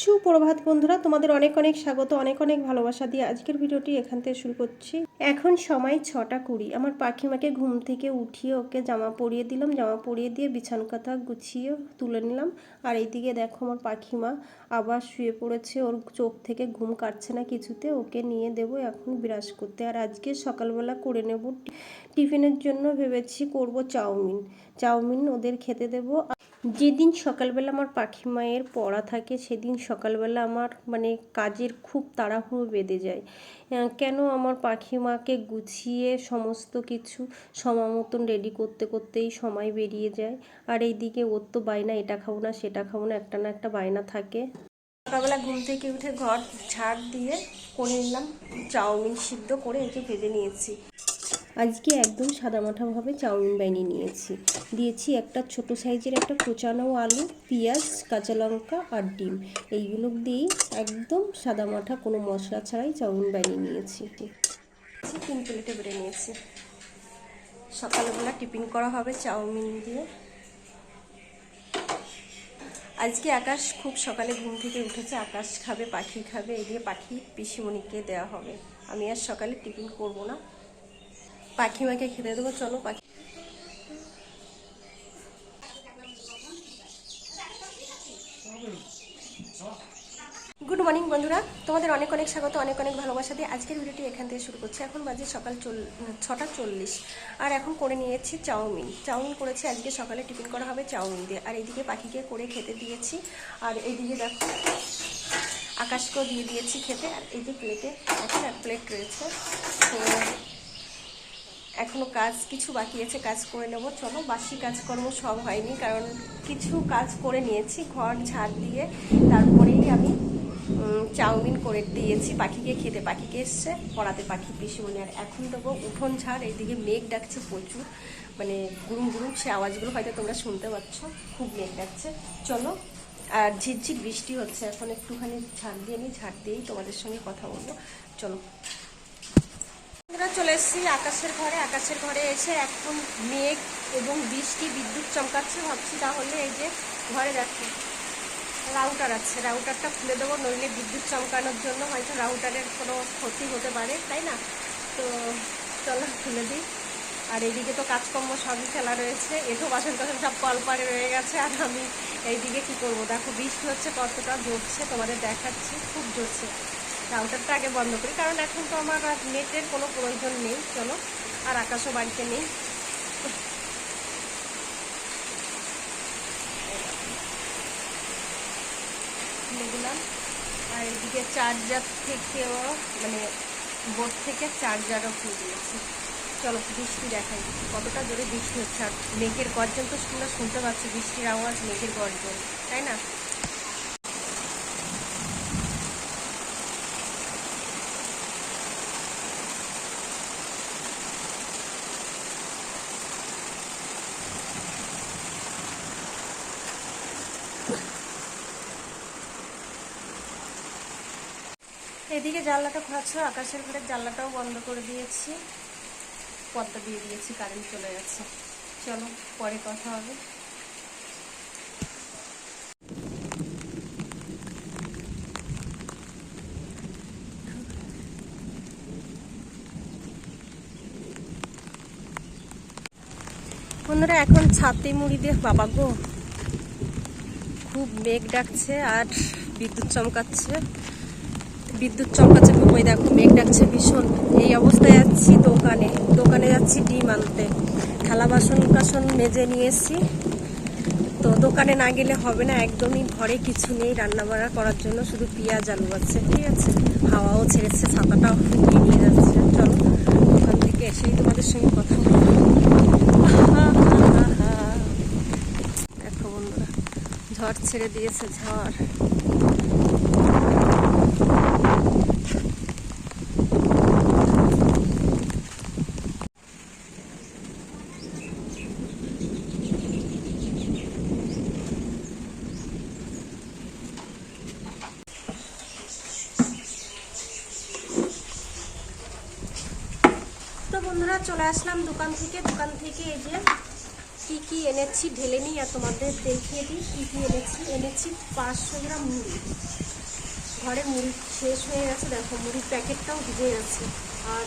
সুপ্রভাত বন্ধুরা, তোমাদের অনেক অনেক স্বাগত, অনেক অনেক ভালোবাসা দিয়ে আজকের ভিডিওটি এখান থেকে শুরু করছি। এখন সময় ছটা কুড়ি। আমার পাখিমাকে ঘুম থেকে উঠিয়ে ওকে জামা পরিয়ে দিলাম, জামা পরিয়ে দিয়ে বিছানা কাঁথা গুছিয়ে তুলে নিলাম। আর এইদিকে দেখো আমার পাখিমা আবার শুয়ে পড়েছে, ওর চোখ থেকে ঘুম কাটছে না কিছুতে, ওকে নিয়ে দেব এখন বিরাজ করতে। আর আজকে সকালবেলা করে নেব টিফিনের জন্য ভেবেছি করব চাউমিন। চাউমিন ওদের খেতে দেবো। যেদিন সকালবেলা আমার পাখি মায়ের পড়া থাকে, সেদিন সকালবেলা আমার মানে কাজের খুব তাড়াহুড়ো বেঁধে যায়। কেন আমার পাখি মাকে গুছিয়ে সমস্ত কিছু সময় মতন রেডি করতে করতেই সময় বেরিয়ে যায়। আর এইদিকে ওর তো বায়না, এটা খাব না, সেটা খাব না, একটা না একটা বায়না থাকে। সকালবেলা ঘুম থেকে উঠে ঘর ঝাড় দিয়ে করে নিলাম, চাউমিন সিদ্ধ করে একে ভেজে নিয়েছি। আজকে একদম সাদামাঠাভাবে চাউমিন বানিয়ে নিয়েছি। দিয়েছি একটা ছোট সাইজের একটা কোচানো আলু, পেঁয়াজ, কাঁচা লঙ্কা আর ডিম। এইগুলো দিয়েই একদম সাদামাঠা কোনো মশলা ছাড়াই চাউমিন বানিয়ে নিয়েছি। তিন প্লেটে বেড়ে নিয়েছি। সকালবেলা টিফিন করা হবে চাউমিন দিয়ে। আজকে আকাশ খুব সকালে ঘুম থেকে উঠেছে, আকাশ খাবে, পাখি খাবে, এই দিয়ে পাখি পিসিমণিকে দেওয়া হবে। আমি আর সকালে টিফিন করব না। পাখিমাকে খেতে দেবো, চলো পাখি গুড মর্নিং বন্ধুরা। তোমাদের অনেক অনেক স্বাগত, অনেক অনেক ভালোবাসা দিয়ে আজকের ভিডিওটি এখান থেকে শুরু করছি। এখন বাজে সকাল চল ছটা চল্লিশ। আর এখন করে নিয়েছি চাউমিন। চাউমিন করেছি, আজকে সকালে টিফিন করা হবে চাউমিন দিয়ে। আর এইদিকে পাখিকে করে খেতে দিয়েছি। আর এইদিকে দেখো, আকাশকেও দিয়ে দিয়েছি খেতে। আর এই যে প্লেটে এখন এক প্লেট রয়েছে। তো এখনও কাজ, কিছু বাকি আছে, কাজ করে নেব। চলো, বাসি কাজকর্ম সব হয়নি, কারণ কিছু কাজ করে নিয়েছি, ঘর ঝাড় দিয়ে তারপরেই আমি চাউমিন করে দিয়েছি। পাখিকে খেতে পাখিকে এসছে, পড়াতে পাখি পিসিমনি আর এখন দেবো উঠোন ঝাড়, এইদিকে মেঘ ডাকছে প্রচুর। মানে গুরুম গুরুম সে আওয়াজগুলো হয়তো তোমরা শুনতে পাচ্ছ, খুব মেঘ ডাকছে। চলো, আর ঝিরঝির বৃষ্টি হচ্ছে, এখন একটুখানি ঝাড় দিয়ে নিই, ঝাড় দিয়েই তোমাদের সঙ্গে কথা বলব। চলো। চলে এসেছি আকাশের ঘরে। আকাশের ঘরে এসে এখন মেঘ এবং বৃষ্টি, বিদ্যুৎ চমকাচ্ছে। ভাবছি তাহলে এই যে ঘরে যাচ্ছে। রাউটার আছে। রাউটারটা খুলে দেবো, নইলে বিদ্যুৎ চমকানোর জন্য হয়তো রাউটারের কোনো ক্ষতি হতে পারে, তাই না? তো চলো খুলে দিই। আর এইদিকে তো কাজকর্ম সবই ফেলা রয়েছে। এঠো বাসন টাসন সব কলপারে রয়ে গেছে। আর আমি এইদিকে কি করব? দেখো, বৃষ্টি হচ্ছে, কতটা জ্বরছে তোমাদের দেখাচ্ছি। খুব জ্বরছে রাউটারটা আগে বন্ধ করি, কারণ এখন তো আমার আর নেটের কোনো প্রয়োজন নেই, চলো। আর আকাশও বাড়িতে নেই। দিলাম। আর এদিকে চার্জার থেকেও মানে বোর্ড থেকে চার্জারও খুলে দিয়েছি। চলো, বৃষ্টি দেখাই। কতটা জোরে বৃষ্টি হচ্ছে। আর মেঘের গর্জন তো তোমরা শুনতে পাচ্ছি, বৃষ্টির আওয়াজ মেঘের গর্জন, তাই না এদিকে জানলাটা খোলা আকাশের ঘরের জানলাটাও বন্ধ করে দিয়েছি। পর্দা দিয়ে দিয়েছি, কারেন্ট চলে যাচ্ছে চলো, পরে কথা হবে। বন্ধুরা, এখন ছাতে মুড়ি দিয়ে বাবা গো। খুব মেঘ ডাকছে আর বিদ্যুৎ চমকাচ্ছে। বিদ্যুৎ চমকাচ্ছে খুব ওই দেখো, মেঘ ডাকছে ভীষণ। এই অবস্থায় যাচ্ছি দোকানে। দোকানে যাচ্ছি ডিম আনতে। থালা বাসন কাসন মেজে নিয়ে এসছি। তো দোকানে না গেলে হবে না, একদমই ঘরে কিছু নেই রান্না বান্না করার জন্য, শুধু পেঁয়াজ, আলু আছে, ঠিক আছে? হাওয়াও ছেড়েছে, ছাতাটাও ফুটিয়ে নিয়ে যাচ্ছে। চলো, দোকান থেকে এসেই তোমাদের সঙ্গে কথা বলব দেখো বন্ধুরা, ঝড় ছেড়ে দিয়েছে, ঝড় তো বন্ধুরা চলে আসলাম দোকান থেকে দোকান থেকে এই যে কী কি এনেছি ঢেলে নিই আর তোমাদের দেখিয়ে দিই কী কী এনেছি। এনেছি পাঁচশো গ্রাম মুড়ি। ঘরে মুড়ি শেষ হয়ে গেছে, দেখো মুড়ির প্যাকেটটাও ভিজে গেছে। আর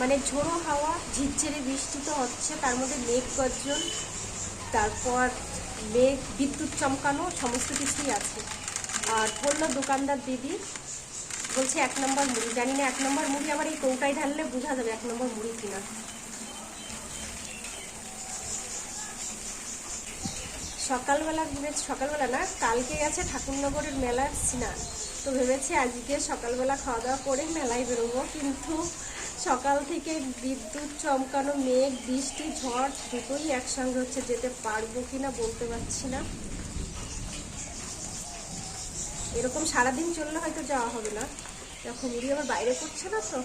মানে ঝোড়ো হাওয়া, ঝিরঝিরে বৃষ্টি তো হচ্ছে, তার মধ্যে মেঘ গর্জন, তারপর মেঘ, বিদ্যুৎ চমকানো, সমস্ত কিছুই আছে। আর বলল দোকানদার দিদি, বলছে এক নম্বর মুড়ি। জানি না এক নম্বর মুড়ি আবার এই কৌটায় ঢাললে বোঝা যাবে এক নম্বর মুড়ি কিনা। সকালবেলা ভেবেছি সকালবেলা না কালকে গেছে ঠাকুরনগরের মেলার স্নান। তো ভেবেছি আজকে সকালবেলা খাওয়া দাওয়া করে মেলায় বেরোবো, কিন্তু সকাল থেকে বিদ্যুৎ চমকানো, মেঘ, বৃষ্টি, ঝড়, দুটোই একসঙ্গে হচ্ছে যেতে পারব কিনা বলতে পারছি না। এরকম সারাদিন চললে হয়তো যাওয়া হবে না। এখন মুড়ি আবার বাইরে করছে না তো।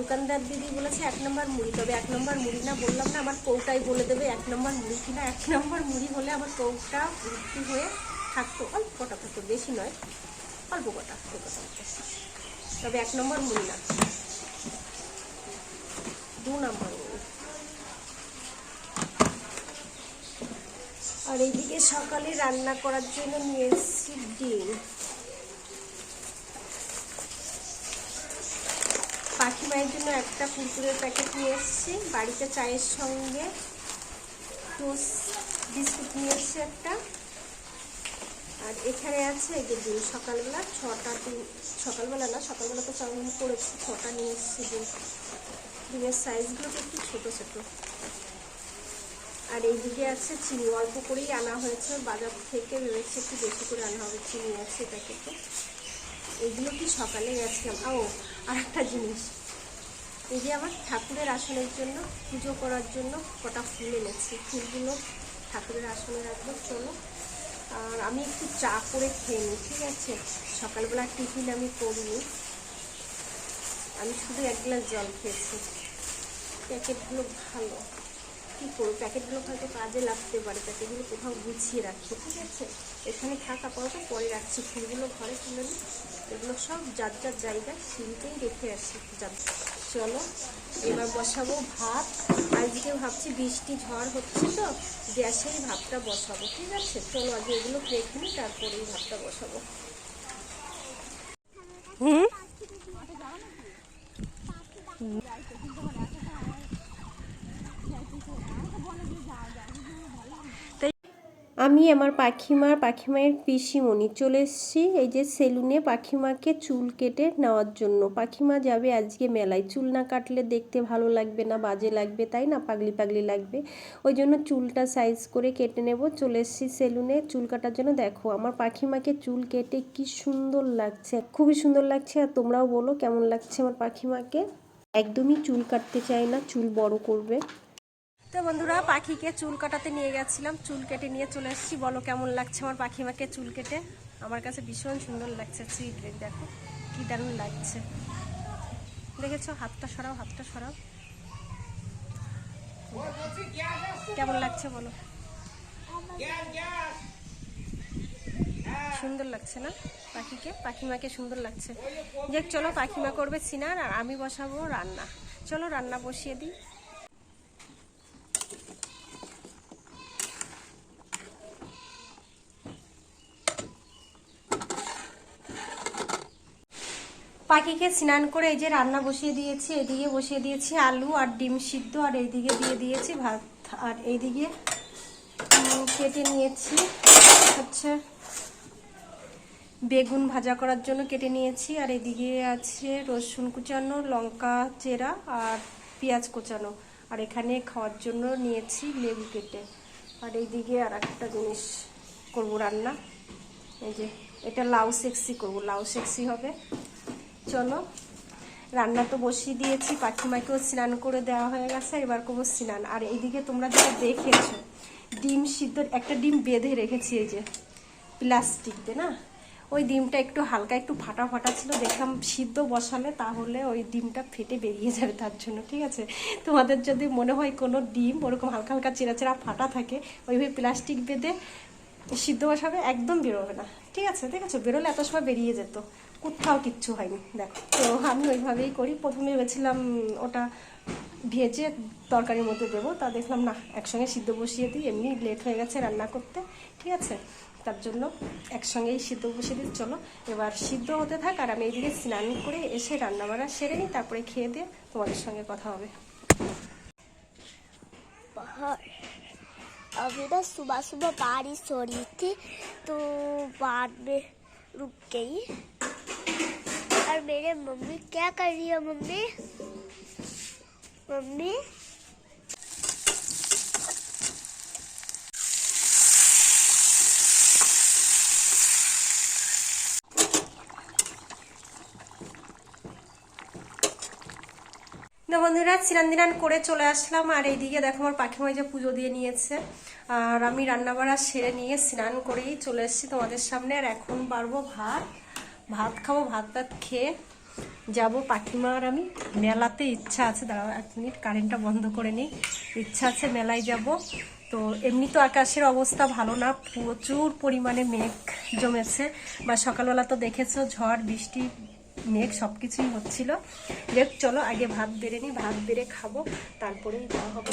দোকানদার দিদি বলেছে এক নম্বর মুড়ি, তবে এক নম্বর মুড়ি না বললাম না, আমার কৌটাই বলে দেবে এক নম্বর মুড়ি কিনা। এক নম্বর মুড়ি হলে আমার কৌটা ভর্তি হয়ে থাকতো। অল্প কটা থাকতো, বেশি নয়, অল্প কটা কটা। তবে এক নম্বর মুড়ি না। দু নম্বর আর এইদিকে সকালে রান্না করার জন্য নিয়ে এসেছি ডিম। পাখি মায়ের জন্য একটা কুরকুরের প্যাকেট নিয়ে এসেছি। বাড়িতে চায়ের সঙ্গে টোস্ট, বিস্কুট নিয়ে এসেছি একটা। আর এখানে আছে এই যে সকালবেলা ছটা ডিম, সকালবেলা না, সকালবেলা তো চাউমিন করেছি, ছটা নিয়ে এসেছি ডিম। ডিমের সাইজগুলো একটু ছোটো ছোটো। আর এইদিকে আছে চিনি, অল্প করেই আনা হয়েছে। বাজার থেকে ভেবেছি একটু বেশি করে আনা হবে, চিনি আছে প্যাকেটে এগুলো কি সকালে গেছিলাম ও, আর একটা জিনিস। এই যে আমার ঠাকুরের আসনের জন্য পুজো করার জন্য কটা ফুল এনেছি। ফুলগুলো ঠাকুরের আসনে রাখব, চলো। আর আমি একটু চা করে খেয়ে নিই, ঠিক আছে? সকালবেলা টিফিন আমি করিনি। আমি শুধু এক গ্লাস জল খেয়েছি। প্যাকেটগুলো ভালো। কী করব? প্যাকেটগুলো হয়তো কাজে লাগতে পারে, প্যাকেটগুলো কোথাও গুছিয়ে রাখি, ঠিক আছে? এখানে থাক আপাতত পরে রাখছি। ফুলগুলো ঘরে তুলে নিই। এগুলো সব যার যার জায়গায় সিঁড়িতেই রেখে আসি। যার চলো এবার বসাবো ভাত। আজকে ভাবছি বৃষ্টি ঝড় হচ্ছে তো গ্যাসেই ভাতটা বসাবো ঠিক আছে? চলো আগে এগুলো রেখে নিই তারপরেই ভাতটা বসাবো। হুম। আমি আমার পাখিমার, পাখিমায়ের পিসিমণি চলে এসেছি। এই যে সেলুনে পাখিমাকে চুল কেটে নেওয়ার জন্য। পাখিমা যাবে আজকে মেলায়। চুল না কাটলে দেখতে ভালো লাগবে না, বাজে লাগবে, তাই না? পাগলি পাগলি লাগবে। ওই জন্য চুলটা সাইজ করে কেটে নেব। চলে এসেছি সেলুনে। চুল কাটার জন্য দেখো, আমার পাখিমাকে চুল কেটে কি সুন্দর লাগছে। খুবই সুন্দর লাগছে, আর তোমরাও বলো কেমন লাগছে আমার পাখিমাকে? একদমই চুল কাটতে চাই না, চুল বড় করবে। তো বন্ধুরা, পাখিকে চুল কাটাতে নিয়ে গেছিলাম। চুল কেটে নিয়ে চলে এসেছি। বলো, কেমন লাগছে আমার পাখিমাকে চুল কেটে? আমার কাছে ভীষণ সুন্দর লাগছে। সুইট দেখো কি দারুণ লাগছে। দেখেছ? হাতটা সরাও হাতটা সরাও। কেমন লাগছে বলো? সুন্দর লাগছে না পাখিকে? পাখিমাকে সুন্দর লাগছে। যে চলো, পাখিমা করবে সিনার, আর আমি বসাবো রান্না। চলো, রান্না বসিয়ে দিই। পাখিকে স্নান করে এই যে রান্না বসিয়ে দিয়েছি, এদিকে বসিয়ে দিয়েছি আলু আর ডিম সিদ্ধ আর এইদিকে দিয়ে দিয়েছি ভাত আর এইদিকে কেটে নিয়েছি হচ্ছে বেগুন ভাজা করার জন্য কেটে নিয়েছি আর এদিকে আছে রসুন কুচানো, লঙ্কা চেরা আর পেঁয়াজ কুচানো। আর এখানে খাওয়ার জন্য নিয়েছি লেবু কেটে। আর এইদিকে আর একটা জিনিস করব রান্না। এই যে, এটা লাউ সেক্সি করব। লাউ সেক্সি হবে। চলো। রান্না তো বসিয়ে দিয়েছি, পাখিমাকেও স্নান করে দেওয়া হয়ে গেছে, এবার করব স্নান। আর এইদিকে তোমরা যেটা দেখেছ, ডিম সিদ্ধ একটা ডিম বেঁধে রেখেছি এই যে, প্লাস্টিক দিয়ে, না? ওই ডিমটা একটু হালকা, একটু ফাটা ফাটা ছিল, দেখলাম সিদ্ধ বসালে, তাহলে ওই ডিমটা ফেটে বেরিয়ে যাবে তার জন্য, ঠিক আছে? তোমাদের যদি মনে হয় কোনো ডিম ওরকম হালকা হালকা চেরা চেরা ফাটা থাকে, ওইভাবে প্লাস্টিক বেঁধে সিদ্ধ বসাবে, একদম বেরোবে না, ঠিক আছে? ঠিক আছে বেরোলে এত সময় বেরিয়ে যেত। কোথাও কিচ্ছু হয়নি দেখো তো আমি ওইভাবেই করি প্রথমে ভেবেছিলাম ওটা ভেজে তরকারির মধ্যে দেবো তা দেখলাম না একসঙ্গে সিদ্ধ বসিয়ে দিই এমনি লেট হয়ে গেছে রান্না করতে ঠিক আছে তার জন্য একসঙ্গেই সিদ্ধ বসিয়ে দিই চলো এবার সিদ্ধ হতে থাক আর আমি এইদিকে স্নান করে এসে রান্না বান্না সেরে নিই তারপরে খেয়ে দিয়ে তোমাদের সঙ্গে কথা হবে बाहर अभी ना सुबह सुबह बारिश हो रही थी तो बाद में रुक गई और मेरे मम्मी क्या कर रही है मम्मी मम्मी না বন্ধুরা স্নান দিনান করে চলে আসলাম আর এইদিকে দেখো আমার পাখিমাই যে পুজো দিয়ে নিয়েছে আর আমি রান্নাবাড়া সেরে নিয়ে স্নান করেই চলে এসেছি তোমাদের সামনে আর এখন পারবো ভাত ভাত খাব, ভাত টাত খেয়ে যাব পাখিমা আর আমি। মেলাতে ইচ্ছা আছে, দাঁড়াও এক মিনিট, কারেন্টটা বন্ধ করে নিই। ইচ্ছা আছে মেলায় যাব। তো এমনি তো আকাশের অবস্থা ভালো না, প্রচুর পরিমাণে মেঘ জমেছে। বা সকালবেলা তো দেখেছ, ঝড়, বৃষ্টি, মেঘ সব কিছুই হচ্ছিল। দেখ চলো, আগে ভাত বেড়ে নিই, ভাত বেড়ে খাব, তারপরেই যাওয়া হবে।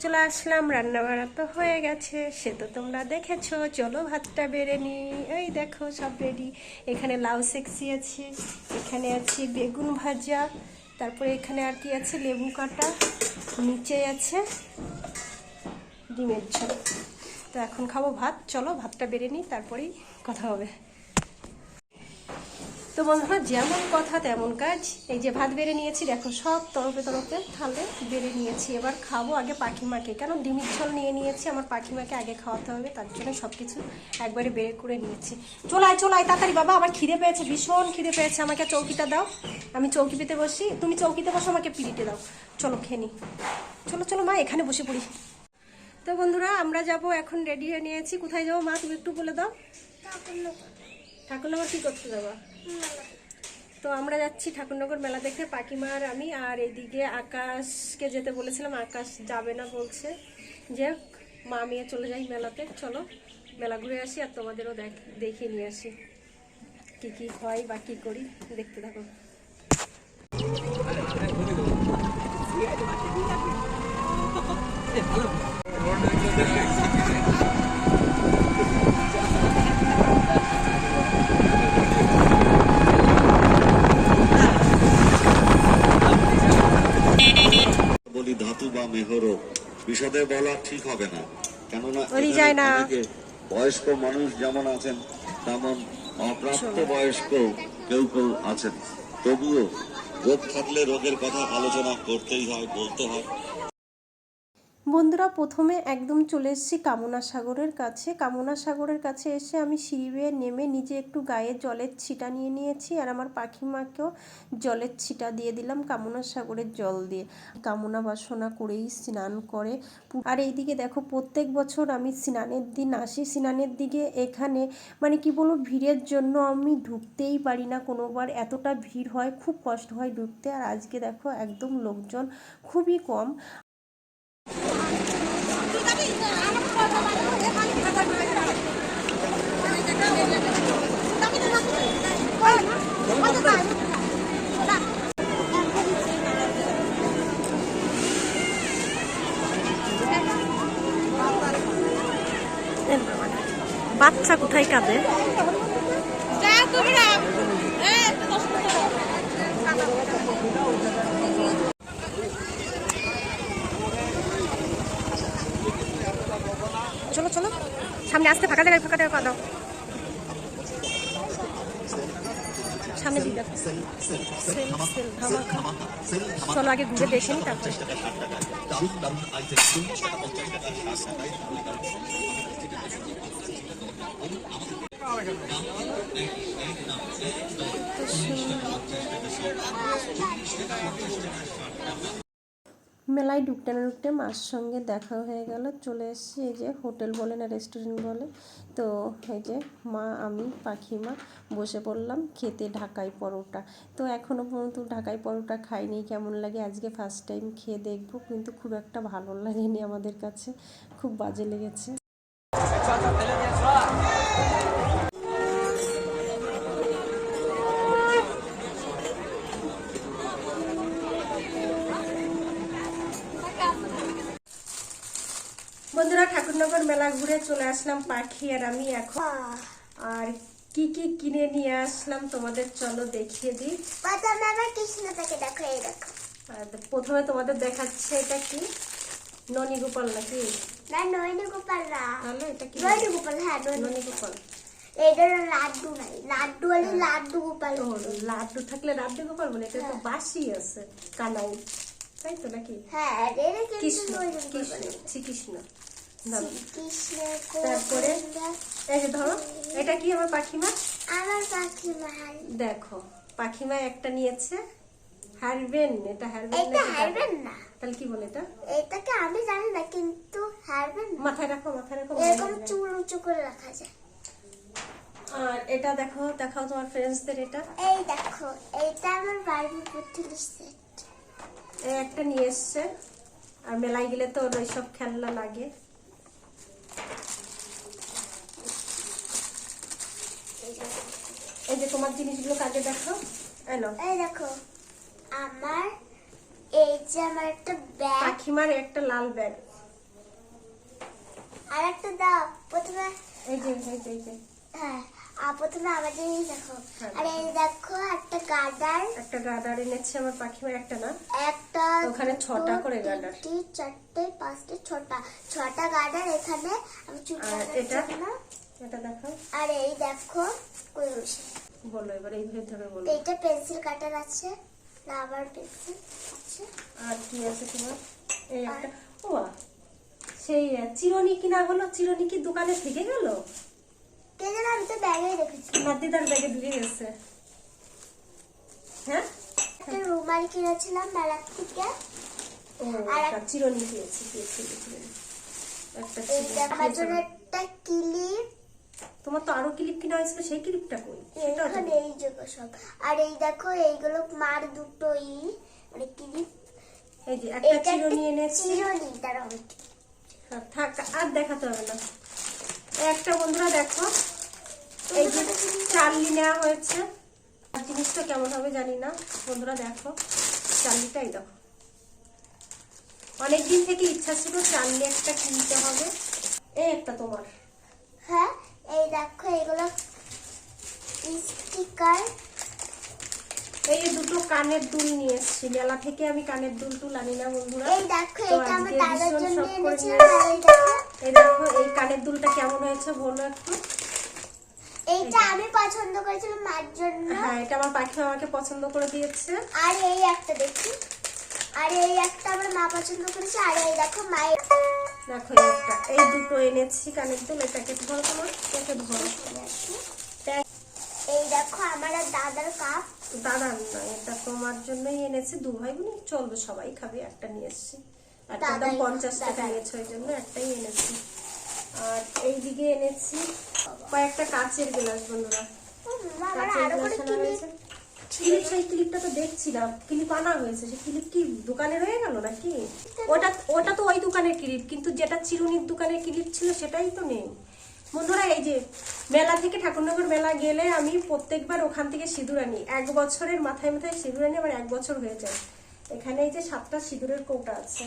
চলে আসলাম রান্না বাড়া তো হয়ে গেছে, সে তো তোমরা দেখেছ, চলো ভাতটা বেড়ে নি এই দেখো সব রেডি এখানে লাউ সেকসি আছে, এখানে আছে বেগুন ভাজা, তারপরে এখানে আর কি আছে, লেবু কাটা, নিচে আছে ডিমের ঝোল। তো এখন খাব ভাত, চলো ভাতটা বেড়ে নিই, তারপরেই কথা হবে। তো বন্ধুরা যেমন কথা তেমন কাজ। এই যে ভাত বেড়ে নিয়েছি দেখো সব তরফে তরফে থালে বেড়ে নিয়েছি। এবার খাব আগে পাখিমাকে। কেন? ডিমির ঝোল নিয়ে নিয়েছি আমার পাখিমাকে আগে খাওয়াতে হবে তার জন্য সব কিছু একবারে বেড়ে করে নিয়েছি। চলায় চলায় তাড়াতাড়ি বাবা আমার খিদে পেয়েছে ভীষণ খিদে পেয়েছে। আমাকে চৌকিটা দাও। আমি চৌকি পেতে বসি। তুমি চৌকিতে বসো আমাকে পিড়িতে দাও। চলো খেয়ে নি। চলো চলো মা এখানে বসে পড়ি। তো বন্ধুরা আমরা যাব এখন রেডি হয়ে নিয়েছি। কোথায় যাব মা তুমি একটু বলে দাও। ঠাকুরনগর কি করতে যাবা? তো আমরা যাচ্ছি ঠাকুরনগর মেলা দেখতে। পাকিমা আর আমি, আর এদিকে আকাশকে যেতে বলেছিলাম, আকাশ যাবে না বলছে। যে মা মেয়ে চলে যাই মেলাতে। চলো, মেলা ঘুরে আসি আর তোমাদেরও দেখ দেখিয়ে নিয়ে আসি। কি কি হয় বা কী করি, দেখতে থাকো বলি ধাতু বা মেহরও বিশদে বলা ঠিক হবে না। কেননা ওরই যায় না। বয়স্ক মানুষ যেমন আছেন তেমন অপ্রাপ্ত বয়স্ক কেউ কেউ আছেন। তবুও রোগ থাকলে রোগের কথা আলোচনা করতেই হয় বলতে হয়। বন্ধুরা, প্রথমে একদম চলে এসেছি কামনা সাগরের কাছে। কামনা সাগরের কাছে এসে আমি সিঁড়ি বেয়ে নেমে নিজে একটু গায়ে জলের ছিটা নিয়ে নিয়েছি আর আমার পাখিমাকেও জলের ছিটা দিয়ে দিলাম কামনা সাগরের জল দিয়ে। কামনা বাসনা করেই স্নান করে আর এইদিকে দেখো, প্রত্যেক বছর আমি স্নানের দিন আসি। স্নানের দিকে এখানে মানে কি বলব, ভিড়ের জন্য আমি ঢুকতেই পারি না। কোনোবার এতটা ভিড় হয়, খুব কষ্ট হয় ঢুকতে। আর আজকে দেখো, একদম লোকজন খুবই কম। বাচ্চা কোথায় কাঁদে? চলো সামনে আসতে ফাঁকা জায়গায় ফাঁকা জায়গায় দাও সামনে সেল চলো আগে ঘুরে দেখে নি তারপরে। মেলায় ঢুকতে না ঢুকতে মার সঙ্গে দেখা হয়ে গেল। চলে এসেছি এই যে হোটেল বলে না রেস্টুরেন্ট বলে। তো এই যে মা, আমি পাখি মা বসে পড়লাম খেতে ঢাকাই পরোটা। তো এখনও পর্যন্ত ঢাকাই পরোটা খাইনি, কেমন লাগে আজকে ফার্স্ট টাইম খেয়ে দেখব, কিন্তু খুব একটা ভালো লাগেনি আমাদের কাছে। খুব বাজে লেগেছে। বন্ধুরা ঠাকুরনগর মেলা ঘুরে চলে আসলাম পাখি আর আমি এখন। আর কি কি কিনে নিয়ে আসলাম তোমাদের চলো দেখিয়ে দিই। প্রথমে আবার কৃষ্ণটাকে দেখো এই দেখো। প্রথমে তোমাদের দেখাচ্ছে এটা কি? ননী গোপাল নাকি? না গোপাল না। তাহলে এটা কি? গোপাল হ্যাঁ ননী গোপাল এটা লাড্ডু নাই। লাড্ডু হলে লাড্ডু গোপাল। লাড্ডু থাকলে লাড্ডু গোপাল মানে এটা তো বাসি আছে কানাই। তাই তো নাকি? হ্যাঁ এটা কৃষ্ণ কৃষ্ণ শ্রীকৃষ্ণ। তারপরে? এই যে ধরো এটা কি আমার পাখিমা? আমার পাখি মহান দেখো পাখিমা একটা নিয়েছে হারবেন এটা হারবেন এটা হারবেন না। তাহলে কি বলে এটা? এটাকে আমি জানি না কিন্তু হারবেন মাথায় রাখো মাথায় রাখো এরকম চুল উঁচু করে রাখা যায়। আর এটা দেখো দেখাও তোমার ফ্রেন্ডসদের এটা। এই দেখো এইটা আমার বারবি পুতুল সেট একটা নিয়ে এসছে আর মেলায় গেলে তো ওই সব খেলনা লাগে। এই যে তোমার জিনিসগুলো কাজে দেখো। এলো। এই দেখো আমার এই যে আমার একটা ব্যাগ। পাখিমার একটা লাল ব্যাগ। আর একটা দাও প্রথমে এই যে এই যে। হ্যাঁ প্রথমে আমার জিনিস দেখো হ্যাঁ। আর এই দেখো। একটা গার্ডার একটা গাদার এনেছে আমার পাখিমার একটা না? একটা ওখানে ছটা করে। তিনটে চারটে পাঁচটে ছটা। ছটা গার্ডার এখানে আমি কাটার এটা? এটা দেখো। আর এই দেখো কই বসে। বলো এবার এইভাবে ধরে বলো। এইটা পেন্সিল কাটার আছে রাবার পেন্সিল আছে। আর কি আছে তোমার? এই একটা। ও সেই চিরুনি কিনা হলো চিরুনি কি দোকানে থেকে গেল? কে আমি তো ব্যাগে রেখেছি। নাদিদার ব্যাগে ঢুকে গেছে। হ্যাঁ? রুমাল কিনেছিলাম মেলার থেকে। আর একটা চিরুনি। একটা এইটা আমার জন্য একটা ক্লিপ। তোমার তো আরও ক্লিপ কিনা হয়েছিল সেই ক্লিপটা কই? এখানে এই জায়গা সব। আর এই দেখো এইগুলো মার দুটো ই মানে ক্লিপ। এই যে একটা চিরুনি এনেছি। চিরুনি দাঁড়াও আর থাক আর দেখাতে হবে না। একটা বন্ধুরা দেখো এই যে চার্লি নেওয়া হয়েছে। আর জিনিসটা কেমন হবে জানি না। বন্ধুরা দেখো চার্লিটাই দেখো। অনেকদিন থেকে ইচ্ছা ছিল চার্লি একটা কিনতে হবে। এই একটা তোমার। হ্যাঁ এই দেখো এগুলো স্টিকার এই দুটো কানের দুল নিয়ে এসেছি। মেলা থেকে আমি কানের দুল টুল আনি না বন্ধুরা। এই দেখো এটা আমার দাদার জন্য শখ এই দেখো এই কানের দুলটা কেমন হয়েছে বলো একটু। এইটা আমি পছন্দ করেছিলাম মার জন্য। হ্যাঁ এটা আমার পাখি আমাকে পছন্দ করে দিয়েছে। আর এই একটা দেখি। আর এই একটা আমার মা পছন্দ করেছে আর এই দেখো মায়ের। দেখো একটা এই দুটো এনেছি কানের দুল এটাকে ধরো তোমার এটাকে ধরো। দেখ, এই দেখো আমার আর দাদার কাপ। দাদার না এটা তোমার জন্যই এনেছি। দু ভাই বোন চলবে সবাই খাবে একটা নিয়ে এসেছি। দাম পঞ্চাশ টাকা দাদাই। ওই জন্য একটাই এনেছি। আর এইদিকে এনেছি কয়েকটা কাচের গ্লাস বন্ধুরা। ও মা, আমার কাচের গ্লাস আনা হয়েছে। ক্লিপ সেই ক্লিপটা তো দেখছিলাম। ক্লিপ আনা হয়েছে। সে ক্লিপ কি দোকানে রয়ে গেল নাকি? ওটা ওটা তো ওই দোকানের ক্লিপ কিন্তু যেটা চিরুনির দোকানের ক্লিপ ছিল সেটাই তো নেই। বন্ধুরা এই যে মেলা থেকে ঠাকুরনগর মেলা গেলে আমি প্রত্যেকবার ওখান থেকে সিঁদুর আনি। এক বছরের মাথায় মাথায় সিঁদুর আনি আমার এক বছর হয়ে যায়। এখানে এই যে সাতটা সিঁদুরের কৌটা আছে।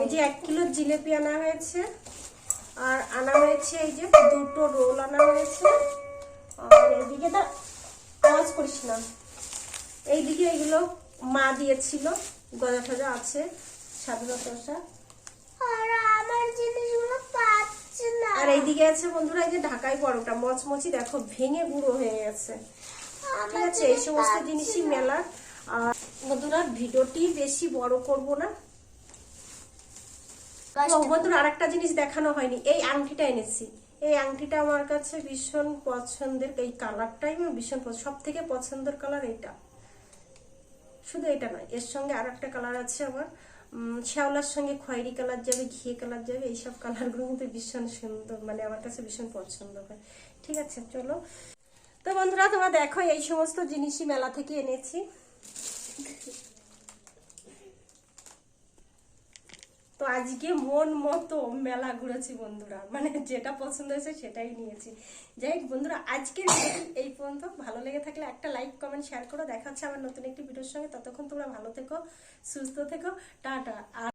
এই যে এক কিলো জিলেপি আনা হয়েছে। আর আনা হয়েছে এই যে দুটো রোল আনা হয়েছে। আর এইদিকে তো আওয়াজ করিস না। এইদিকে এগুলো মা দিয়েছিল। গজা টজা আছে সাদা শসা আর আমার জিনিসগুলো পাচ্ছে না। আর এইদিকে আছে বন্ধুরা এই যে ঢাকাই পরোটা মচমচি দেখো ভেঙে গুঁড়ো হয়ে গেছে। ঠিক আছে এই সমস্ত জিনিসই না। মেলার। আর বন্ধুরা ভিডিওটি বেশি বড় করব না। ও, বন্ধুরা আরেকটা জিনিস দেখানো হয়নি। এই আংটিটা এনেছি। এই আংটিটা আমার কাছে ভীষণ পছন্দের। এই কালারটাই আমার ভীষণ সব থেকে পছন্দের কালার এইটা শুধু এটা নয় এর সঙ্গে আর একটা কালার আছে আমার। শ্যাওলার সঙ্গে খয়েরি কালার যাবে ঘিয়ে কালার যাবে এইসব কালারগুলো কিন্তু ভীষণ সুন্দর মানে আমার কাছে ভীষণ পছন্দ হয়। ঠিক আছে চলো। তো বন্ধুরা তোমরা দেখো এই সমস্ত জিনিসই মেলা থেকে এনেছি। তো আজকে মন মতো মেলা ঘুরেছি বন্ধুরা। মানে যেটা পছন্দ হয়েছে সেটাই নিয়েছি। যাই হোক বন্ধুরা, আজকের এই পর্যন্ত। ভালো লেগে থাকলে একটা লাইক কমেন্ট শেয়ার করো। দেখা হচ্ছে আমার নতুন একটি ভিডিওর সঙ্গে। ততক্ষণ তোমরা ভালো থেকো, সুস্থ থেকো। টাটা। আর